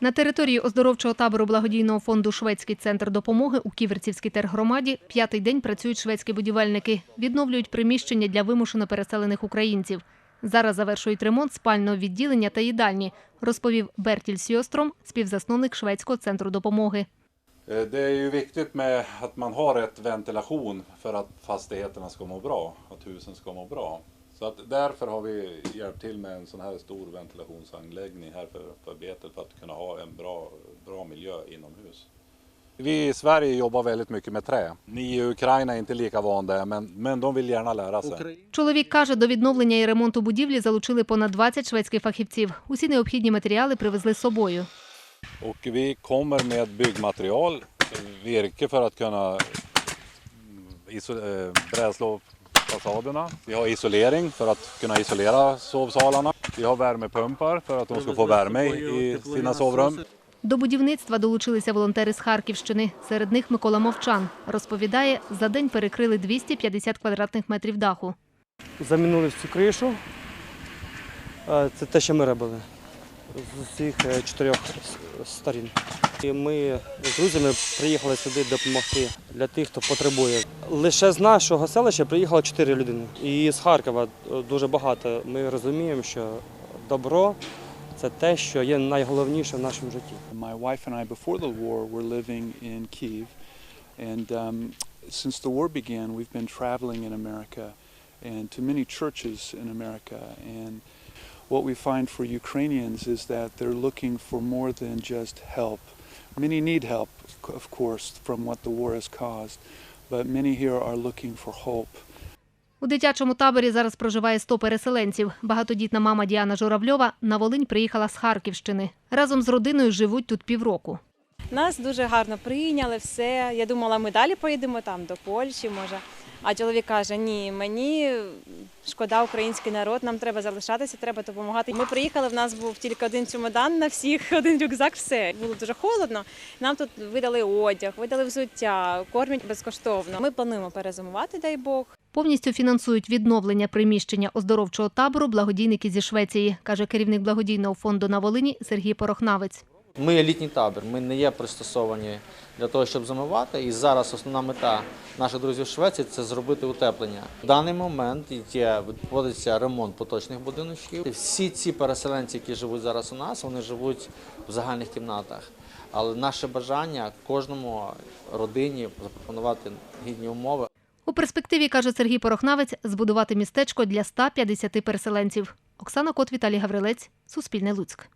На території оздоровчого табору благодійного фонду Шведський центр допомоги у Ківерцівській тергромаді п'ятий день працюють шведські будівельники, відновлюють приміщення для вимушено переселених українців. Зараз завершують ремонт спального відділення та їдальні, розповів Бертіль Сьостром, співзасновник шведського центру допомоги. Eh, Det är ju viktigt med att man har rätt ventilation för att fastigheterna ska må bra, att husen ska må bra. Så att därför har vi hjälpt till med en sån här stor ventilationsanläggning här för, för betet för att kunna ha en bra, bra miljö inomhus. Vi i Sverige jobbar väldigt mycket med trä. Ni i Ukraina är inte lika van det, men, men de vill gärna lära sig. Чоловік каже, до відновлення і ремонту будівлі залучили понад 20 шведських фахівців. Усі необхідні матеріали привезли з собою. Och vi kommer med byggmaterial, virke för att kunna mm, iso- eh, fasaderna. Vi har isolering för att kunna isolera sovsalarna. Vi har värmepumpar för att de ska få värme i sina sovrum. До будівництва долучилися волонтери з Харківщини. Серед них Микола Мовчан. Розповідає, за день перекрили 250 квадратних метрів даху. замінили всю кришу. Е, Це те, що ми робили з усіх е, чотирьох сторін. І ми з друзями приїхали сюди допомогти для тих, хто потребує. Лише з нашого селища приїхало чотири людини. І з Харкова е, дуже багато. Ми розуміємо, що добро це те, що є найголовніше в нашому житті. My wife and I, before the war, were living in Kiev. And um, since the war began, we've been traveling in America and to many churches in America. And what we find for Ukrainians is that they're looking for more than just help. Many need help, of course, from what the war has caused, but many here are looking for hope. У дитячому таборі зараз проживає 100 переселенців. Багатодітна мама Діана Журавльова на Волинь приїхала з Харківщини. Разом з родиною живуть тут півроку. Нас дуже гарно прийняли, все. Я думала, ми далі поїдемо там до Польщі, може. А чоловік каже: ні, мені шкода український народ, нам треба залишатися, треба допомагати. Ми приїхали, в нас був тільки один чемодан на всіх, один рюкзак, все. Було дуже холодно. Нам тут видали одяг, видали взуття, кормять безкоштовно. Ми плануємо перезимувати, дай Бог. Повністю фінансують відновлення приміщення оздоровчого табору благодійники зі Швеції, каже керівник благодійного фонду на Волині Сергій Порохнавець. Ми елітний табір, ми не є пристосовані для того, щоб замивати. І зараз основна мета наших друзів в Швеції це зробити утеплення. В даний момент є відбудеться ремонт поточних будиночків. Всі ці переселенці, які живуть зараз у нас, вони живуть в загальних кімнатах. Але наше бажання кожному родині запропонувати гідні умови. У перспективі, каже Сергій Порохнавець, збудувати містечко для 150 переселенців. Оксана Кот, Віталій Гаврилець, Суспільне Луцьк.